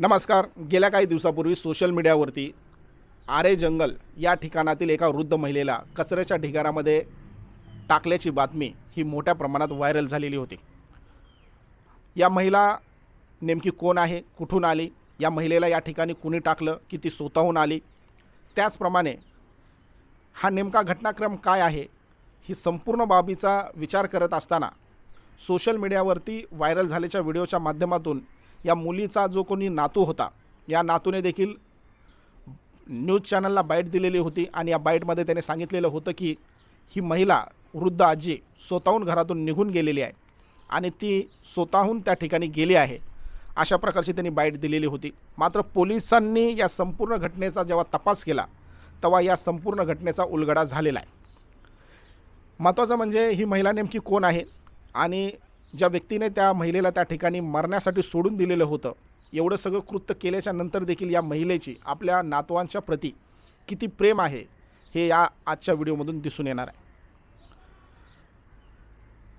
नमस्कार. गेल्या काही दिवसापूर्वी सोशल मीडियावरती आरे जंगल या ठिकाणातील एका वृद्ध महिलेला कचऱ्याच्या ढिगारामध्ये टाकल्याची बातमी ही मोठ्या प्रमाणात व्हायरल झालेली होती. या महिला नेमकी कोण आहे? कुठून आली? या महिलेला या ठिकाणी कुणी टाकलं? की ती स्वतःहून आली? त्याचप्रमाणे हा नेमका घटनाक्रम काय आहे? ही संपूर्ण बाबीचा विचार करत असताना सोशल मीडियावरती व्हायरल झाल्याच्या व्हिडिओच्या माध्यमातून या मुलीचा जो कोणी नातू होता या नातूने देखील न्यूज चॅनलला बाईट दिलेली होती आणि या बाईटमध्ये त्याने सांगितलेलं होतं की ही महिला वृद्ध आजी स्वतःहून घरातून निघून गेलेली आहे आणि ती स्वतःहून त्या ठिकाणी गेली आहे अशा प्रकारची त्यांनी बाईट दिलेली होती. मात्र पोलिसांनी या संपूर्ण घटनेचा जेव्हा तपास केला तेव्हा या संपूर्ण घटनेचा उलगडा झालेला आहे. महत्त्वाचं म्हणजे ही महिला नेमकी कोण आहे आणि ज्या व्यक्तीने त्या महिलेला त्या ठिकाणी मरण्यासाठी सोडून दिलेलं होतं एवढं सगळं कृत्य केल्याच्यानंतर देखील या महिलेची आपल्या नातवांच्या प्रती किती प्रेम आहे हे या आजच्या व्हिडिओमधून दिसून येणार आहे.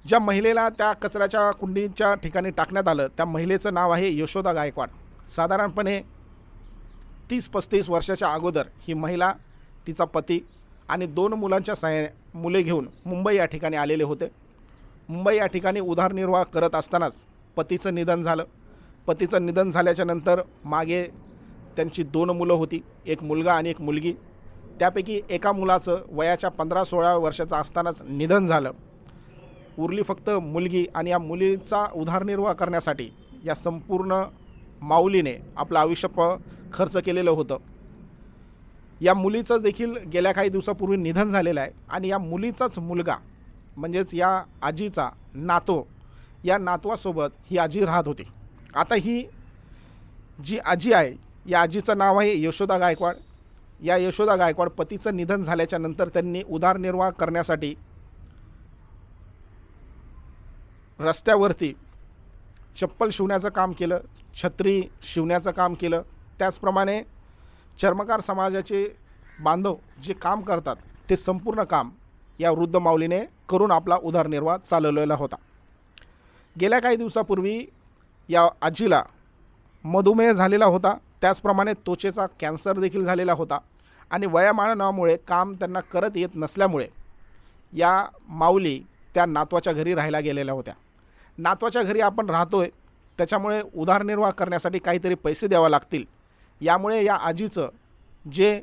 ज्या महिलेला त्या कचऱ्याच्या कुंडीच्या ठिकाणी टाकण्यात आलं त्या महिलेचं नाव आहे यशोदा गायकवाड. साधारणपणे तीस पस्तीस वर्षाच्या अगोदर ही महिला तिचा पती आणि दोन मुलांच्या साय मुले घेऊन मुंबई या ठिकाणी आलेले होते. मुंबई या ठिकाणी उदारनिर्वाह करत असतानाच पतीचं निधन झालं. पतीचं निधन झाल्याच्यानंतर मागे त्यांची दोन मुलं होती एक मुलगा आणि एक मुलगी. त्यापैकी एका मुलाचं वयाच्या पंधरा सोळा वर्षाचं असतानाच निधन झालं. उरली फक्त मुलगी आणि या मुलीचा उदारनिर्वाह करण्यासाठी या संपूर्ण माऊलीने आपलं आयुष्य प खर्च केलेलं होतं. या मुलीचं देखील गेल्या काही दिवसापूर्वी निधन झालेलं आहे आणि या मुलीचाच मुलगा म्हणजेच या आजीचा नातो या नातवासोबत ही आजी राहत होती. आता ही जी आजी आहे या आजीचं नाव आहे यशोदा गायकवाड. या यशोदा गायकवाड पतीचं निधन झाल्याच्यानंतर त्यांनी उदारनिर्वाह करण्यासाठी रस्त्यावरती चप्पल शिवण्याचं काम केलं छत्री शिवण्याचं काम केलं. त्याचप्रमाणे चर्मकार समाजाचे बांधव जे काम करतात ते संपूर्ण काम या वृद्ध माऊलीने करून आपला उदरनिर्वाह चालवलेला होता. गेल्या काही दिवसापूर्वी या आजीला मधुमेह झालेला होता. त्याचप्रमाणे त्वचेचा कॅन्सर देखील झालेला होता आणि वयामानामुळे काम त्यांना करत येत नसल्यामुळे या माऊली त्या नातवाच्या घरी राहायला गेलेल्या होत्या. नातवाच्या घरी आपण राहतोय त्याच्यामुळे उदारनिर्वाह करण्यासाठी काहीतरी पैसे द्यावे लागतील. यामुळे या आजीचं जे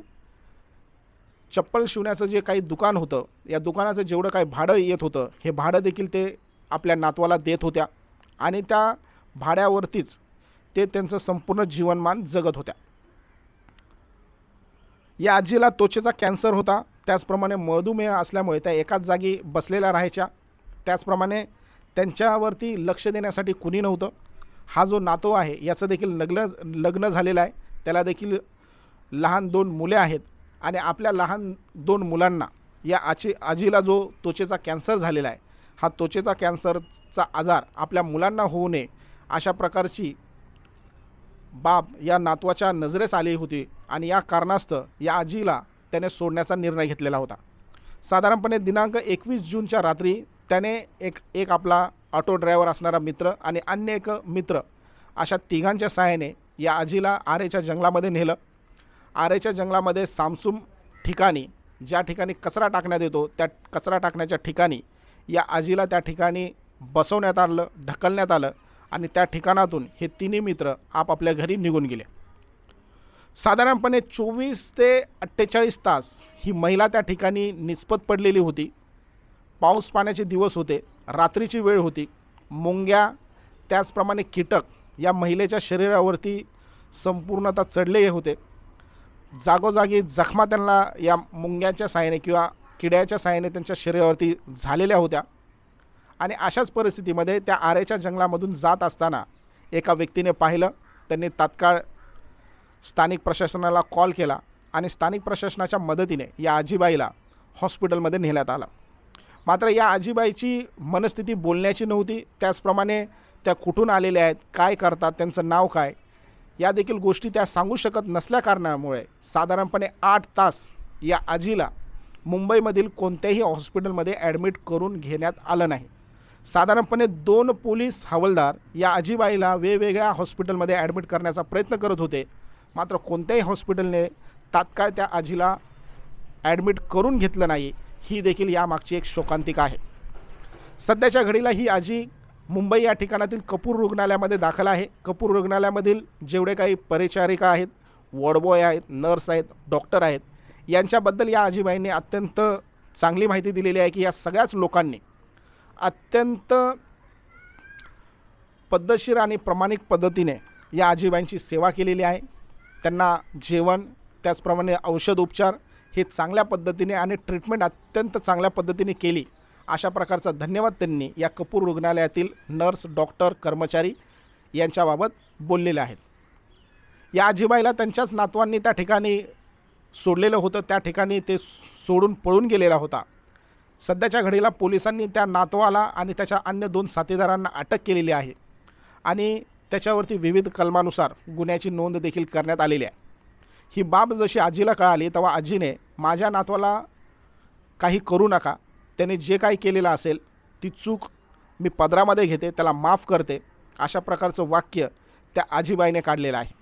चप्पल शिवण्याचं जे काही दुकान होतं या दुकानाचं जेवढं काही भाडं येत होतं हे भाडं देखील ते आपल्या नातवाला देत होत्या. आणि त्या भाड्यावरतीच ते त्यांचं संपूर्ण जीवनमान जगत होत्या. या आजीला त्वचेचा कॅन्सर होता. त्याचप्रमाणे मधुमेह असल्यामुळे त्या एकाच जागी बसलेल्या राहायच्या. त्याचप्रमाणे त्यांच्यावरती लक्ष देण्यासाठी कुणी नव्हतं. हा जो नातो आहे याचं देखील लग्न लग्न झालेलं आहे. त्याला देखील लहान दोन मुले आहेत. आणि आपल्या लहान दोन मुलांना या आजी आजीला जो त्वचेचा कॅन्सर झालेला आहे हा त्वचेचा कॅन्सरचा आजार आपल्या मुलांना होऊ नये अशा प्रकारची बाब या नातवाच्या नजरेस आली होती आणि या कारणास्तव या आजीला त्याने सोडण्याचा निर्णय घेतलेला होता. साधारणपणे दिनांक एकवीस जूनच्या रात्री त्याने एक एक आपला ऑटो ड्रायव्हर असणारा मित्र आणि अन्य एक मित्र अशा तिघांच्या सहाय्याने या आजीला आरेच्या जंगलामध्ये नेलं. आरेच्या जंगलामध्ये सामसूम ठिकाणी ज्या ठिकाणी कचरा टाकण्यात येतो त्या कचरा टाकण्याच्या ठिकाणी या आजीला त्या ठिकाणी बसवण्यात आलं ढकलण्यात आलं आणि त्या ठिकाणातून हे तिन्ही मित्र आपापल्या घरी निघून गेले. साधारणपणे चोवीस ते अठ्ठेचाळीस तास ही महिला त्या ठिकाणी निस्पत पडलेली होती. पाऊस पाण्याचे दिवस होते रात्रीची वेळ होती. मुंग्या त्याचप्रमाणे कीटक या महिलेच्या शरीरावरती संपूर्णतः चढले होते. जागोजागी जखमा त्यांना या मुंग्याच्या साहाय्याने किंवा किड्याच्या साहाय्याने त्यांच्या शरीरावरती झालेल्या होत्या. आणि अशाच परिस्थितीमध्ये त्या आरेच्या जंगलामधून जात असताना एका व्यक्तीने पाहिलं. त्यांनी तात्काळ स्थानिक प्रशासनाला कॉल केला आणि स्थानिक प्रशासनाच्या मदतीने या आजीबाईला हॉस्पिटलमध्ये नेण्यात आलं. मात्र या आजीबाईची मनस्थिती बोलण्याची नव्हती. त्याचप्रमाणे त्या कुठून आलेल्या आहेत काय करतात त्यांचं नाव काय? या देखील गोष्टी त्या सांगू शकत नसल्या कारणामुळे साधारणपणे आठ तास या आजीला मुंबईमधील कोणत्याही हॉस्पिटलमध्ये ॲडमिट करून घेण्यात आलं नाही. साधारणपणे दोन पोलीस हवालदार या आजीबाईला वेगवेगळ्या हॉस्पिटलमध्ये ॲडमिट करण्याचा प्रयत्न करत होते. मात्र कोणत्याही हॉस्पिटलने तात्काळ त्या आजीला ॲडमिट करून घेतलं नाही. ही देखील यामागची एक शोकांतिका आहे. सध्याच्या घडीला ही आजी मुंबई या ठिकाणातील कपूर रुग्णालयामध्ये दाखल आहे. कपूर रुग्णालयामधील जेवढे काही परिचारिका आहेत वॉर्डबॉय आहेत नर्स आहेत डॉक्टर आहेत यांच्याबद्दल या आजीबाईंनी अत्यंत चांगली माहिती दिलेली आहे की या सगळ्याच लोकांनी अत्यंत पद्धतशीर आणि प्रामाणिक पद्धतीने या आजीबाईंची सेवा केलेली आहे. त्यांना जेवण त्याचप्रमाणे औषध उपचार हे चांगल्या पद्धतीने आणि ट्रीटमेंट अत्यंत चांगल्या पद्धतीने केली. अशा प्रकारचा धन्यवाद त्यांनी या कपूर रुग्णालयातील नर्स डॉक्टर कर्मचारी यांच्याबाबत बोललेले आहेत. या आजीबाईला त्यांच्याच नातवांनी त्या ठिकाणी सोडलेलं होतं त्या ठिकाणी ते सोडून पळून गेलेला होता. सध्याच्या घडीला पोलिसांनी त्या नातवाला आणि त्याच्या अन्य दोन साथीदारांना अटक केलेली आहे आणि त्याच्यावरती विविध कलमानुसार गुन्ह्याची नोंद देखील करण्यात आलेली आहे. ही बाब जशी आजीला कळाली तेव्हा आजीने माझ्या नातवाला काही करू नका त्याने जे काही केलेलं असेल ती चूक मी पदरामध्ये घेते त्याला माफ करते अशा प्रकारचं वाक्य त्या आजीबाईने काढलेलं आहे.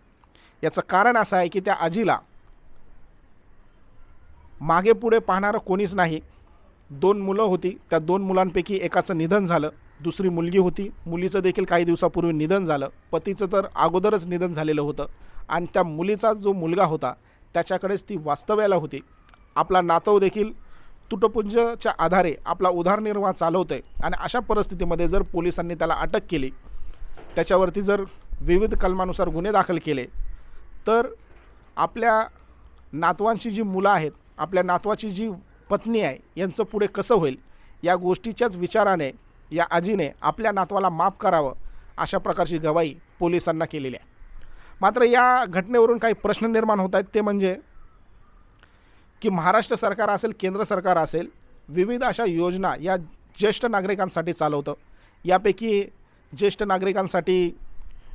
याचं कारण असं आहे की त्या आजीला मागे पुढे पाहणारं कोणीच नाही. दोन मुलं होती त्या दोन मुलांपैकी एकाचं निधन झालं दुसरी मुलगी होती. मुलीचं देखील काही दिवसापूर्वी निधन झालं. पतीचं तर अगोदरच निधन झालेलं होतं. आणि त्या मुलीचा जो मुलगा होता त्याच्याकडेच ती वास्तव्याला होती. आपला नातव देखील तुटपुंजच्या आधारे आपला उदारनिर्वाह चालवतो आहे आणि अशा परिस्थितीमध्ये जर पोलिसांनी त्याला अटक केली त्याच्यावरती जर विविध कलमानुसार गुन्हे दाखल केले तर आपल्या नातवांची जी मुलं आहेत आपल्या नातवाची जी पत्नी आहे यांचं पुढे कसं होईल? या गोष्टीच्याच विचाराने या आजीने आपल्या नातवाला माफ करावं अशा प्रकारची गवाही पोलिसांना केलेली आहे. मात्र या घटनेवरून काही प्रश्न निर्माण होत आहेत ते म्हणजे की महाराष्ट्र सरकार असेल केंद्र सरकार असेल विविध अशा योजना या ज्येष्ठ नागरिकांसाठी चालवतं. यापैकी ज्येष्ठ नागरिकांसाठी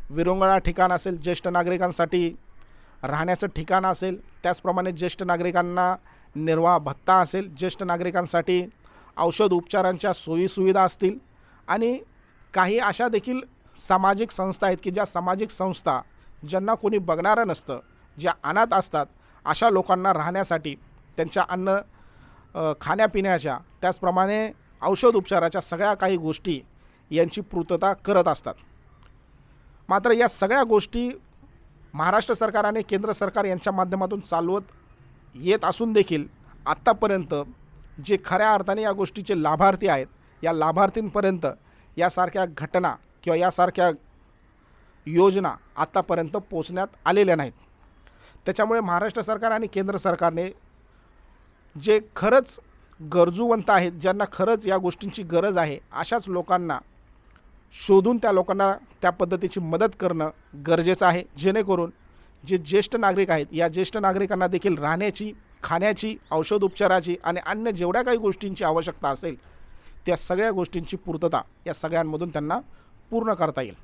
विरंगुळा ठिकाण असेल ज्येष्ठ नागरिकांसाठी राहण्याचं ठिकाण असेल त्याचप्रमाणे ज्येष्ठ नागरिकांना निर्वाह भत्ता असेल ज्येष्ठ नागरिकांसाठी औषध उपचारांच्या सोयीसुविधा असतील आणि काही अशा देखील सामाजिक संस्था आहेत की ज्या सामाजिक संस्था ज्यांना कोणी बघणारं नसतं ज्या अनाथ असतात अशा लोकांना राहण्यासाठी त्यांच्या अन्न खाण्यापिण्याच्या त्याचप्रमाणे औषध उपचाराच्या सगळ्या काही गोष्टी यांची पूर्तता करत असतात. मात्र या सगळ्या गोष्टी महाराष्ट्र सरकार आणि केंद्र सरकार यांच्या माध्यमातून चालवत येत असून देखील आत्तापर्यंत जे खऱ्या अर्थाने या गोष्टीचे लाभार्थी आहेत या लाभार्थींपर्यंत यासारख्या घटना किंवा यासारख्या योजना आत्तापर्यंत पोचण्यात आलेल्या नाहीत. त्याच्यामुळे महाराष्ट्र सरकार आणि केंद्र सरकारने जे खरंच गरजूवंत आहेत ज्यांना खरंच या गोष्टींची गरज आहे अशाच लोकांना शोधून त्या लोकांना त्या पद्धतीची मदत करणं गरजेचं आहे. जेणेकरून जे ज्येष्ठ नागरिक आहेत या ज्येष्ठ नागरिकांना देखील राहण्याची खाण्याची औषध उपचाराची आणि अन्य जेवढ्या काही गोष्टींची आवश्यकता असेल त्या सगळ्या गोष्टींची पूर्तता या सगळ्यांमधून त्यांना पूर्ण करता येईल.